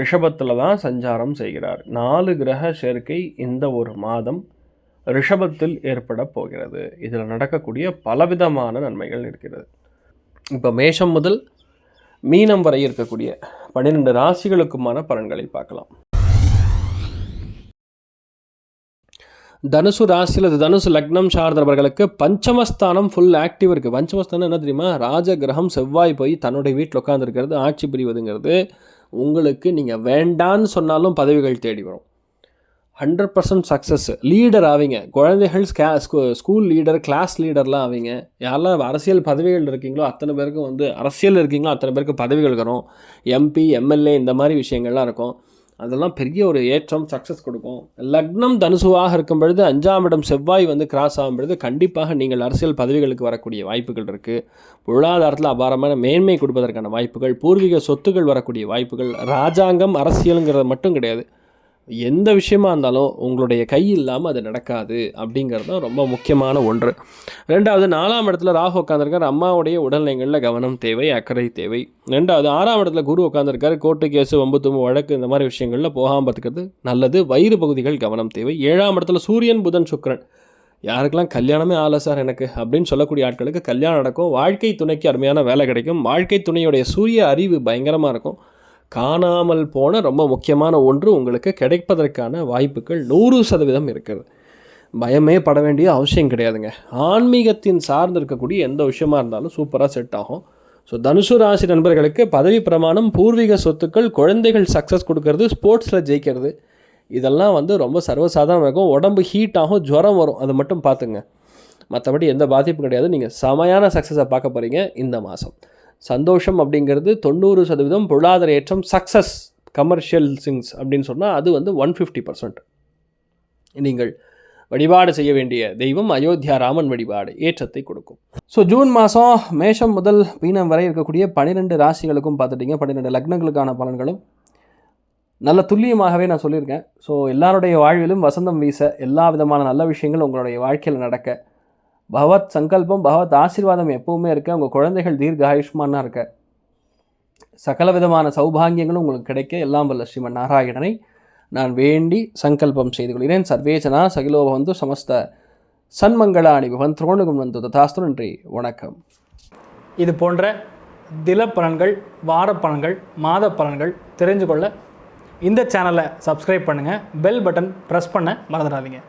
ரிஷபத்தில் தான் சஞ்சாரம் செய்கிறார். நாலு கிரக சேர்க்கை இந்த ஒரு மாதம் ரிஷபத்தில் ஏற்பட போகிறது. இதில் நடக்கக்கூடிய பலவிதமான நன்மைகள் இருக்கிறது. இப்போ மேஷம் முதல் மீனம் வரை இருக்கக்கூடிய பன்னிரெண்டு ராசிகளுக்குமான பலன்களை பார்க்கலாம். தனுசு ராசியில் தனுசு லக்னம் சார்ந்தவர்களுக்கு பஞ்சமஸ்தானம் ஃபுல் ஆக்டிவ் இருக்குது பஞ்சமஸ்தானம் என்ன தெரியுமா? ராஜ கிரகம் செவ்வாய் போய் தன்னுடைய வீட்டில் உட்காந்துருக்கிறது ஆட்சி புரிவதுங்கிறது. உங்களுக்கு நீங்கள் வேண்டான்னு சொன்னாலும் பதவிகள் தேடி வரும். ஹண்ட்ரட் பர்சன்ட் சக்ஸஸ் லீடர் ஆவீங்க. குழந்தைகள் ஸ்கே ஸ்கூல் லீடர் கிளாஸ் லீடர்லாம் ஆவீங்க. யாரெல்லாம் அரசியல் பதவிகள் இருக்கீங்களோ அத்தனை பேருக்கும் வந்து அரசியல் இருக்கீங்களோ அத்தனை பேருக்கு பதவிகள் வரும். எம்பி எம்எல்ஏ இந்த மாதிரி விஷயங்கள்லாம் இருக்கும். அதெல்லாம் பெரிய ஒரு ஏற்றம் சக்ஸஸ் கொடுக்கும். லக்னம் தனுசுவாக இருக்கும் பொழுது அஞ்சாம் இடம் செவ்வாய் வந்து கிராஸ் ஆகும் பொழுது கண்டிப்பாக நீங்கள் அரசியல் பதவிகளுக்கு வரக்கூடிய வாய்ப்புகள் இருக்குது பொருளாதாரத்தில் அபாரமான மேன்மை கொடுப்பதற்கான வாய்ப்புகள் பூர்வீக சொத்துக்கள் வரக்கூடிய வாய்ப்புகள் ராஜாங்கம் அரசியலுங்கிறது மட்டும் கிடையாது. எந்த விஷயமா இருந்தாலும் உங்களுடைய கை இல்லாமல் அது நடக்காது அப்படிங்கிறது தான் ரொம்ப முக்கியமான ஒன்று. ரெண்டாவது நாலாம் இடத்துல ராகு உட்காந்துருக்கார் அம்மாவுடைய உடல்நிலைகளில் கவனம் தேவை அக்கறை தேவை. ரெண்டாவது ஆறாம் இடத்துல குரு உட்காந்துருக்காரு கோர்ட்டு கேஸு வம்பு தும்பு வழக்கு இந்த மாதிரி விஷயங்களில் போகாமல் பார்த்துக்கிறது நல்லது. வயிறு பகுதிகள் கவனம் தேவை. ஏழாம் இடத்துல சூரியன் புதன் சுக்கிரன். யாருக்கெல்லாம் கல்யாணமே ஆகலை சார் எனக்கு அப்படின்னு சொல்லக்கூடிய ஆட்களுக்கு கல்யாணம் நடக்கும். வாழ்க்கை துணைக்கு அருமையான வேலை கிடைக்கும். வாழ்க்கை துணையுடைய சூரிய அறிவு பயங்கரமாக இருக்கும். காணாமல் போன ரொம்ப முக்கியமான ஒன்று உங்களுக்கு கிடைப்பதற்கான வாய்ப்புகள் நூறு சதவீதம் இருக்கிறது. பயமே பட வேண்டிய அவசியம் கிடையாதுங்க. ஆன்மீகத்தின் சார்ந்து இருக்கக்கூடிய எந்த விஷயமா இருந்தாலும் சூப்பராக செட் ஆகும். ஸோ தனுசு ராசி நண்பர்களுக்கு பதவி பிரமாணம் பூர்வீக சொத்துக்கள் குழந்தைகள் சக்ஸஸ் கொடுக்கறது ஸ்போர்ட்ஸில் ஜெயிக்கிறது. இதெல்லாம் வந்து ரொம்ப சர்வசாதாரணம் இருக்கும். உடம்பு ஹீட் ஆகும் ஜுரம் வரும். அதை மட்டும் பார்த்துங்க. மற்றபடி எந்த பாதிப்பும் கிடையாது. நீங்கள் செமையான சக்ஸஸை பார்க்க போகிறீங்க இந்த மாதம் சந்தோஷம் அப்படிங்கிறது தொண்ணூறு சதவீதம் பொருளாதார ஏற்றம் சக்ஸஸ் கமர்ஷியல் சிங்ஸ் அப்படின்னு சொன்னால் அது வந்து ஒன் ஃபிஃப்டி பர்சன்ட் நீங்கள் வழிபாடு செய்ய வேண்டிய தெய்வம் அயோத்தியா ராமன் வழிபாடு ஏற்றத்தை கொடுக்கும். ஸோ ஜூன் மாதம் மேஷம் முதல் மீனம் வரை இருக்கக்கூடிய பன்னிரெண்டு ராசிகளுக்கும் பார்த்துட்டிங்க. பன்னிரெண்டு லக்னங்களுக்கான பலன்களும் நல்ல துல்லியமாகவே நான் சொல்லியிருக்கேன். ஸோ எல்லாருடைய வாழ்விலும் வசந்தம் வீச எல்லா விதமான நல்ல விஷயங்களும் உங்களுடைய வாழ்க்கையில் நடக்க பகவத் சங்கல்பம் பகவத் ஆசீர்வாதம் எப்பவுமே இருக்க. உங்கள் குழந்தைகள் தீர்க்க ஆயுஷ்மானாக இருக்க. சகல விதமான சௌபாகியங்களும் உங்களுக்கு கிடைக்க. எல்லாம் வல்ல ஸ்ரீமன் நாராயணனை நான் வேண்டி சங்கல்பம் செய்து கொள்கிறேன். சர்வேஜனா சகிலோபவந்து சமஸ்த சன்மங்களாணி பவன் திரோணுகம் வந்து ததாஸ்து நன்றி. வணக்கம். இது போன்ற தில பலன்கள் வார பலன்கள் மாத பலன்கள் தெரிஞ்சு கொள்ள இந்த சேனலை சப்ஸ்கிரைப் பண்ணுங்கள் பெல் பட்டன் ப்ரெஸ் பண்ண மறந்துடாதீங்க.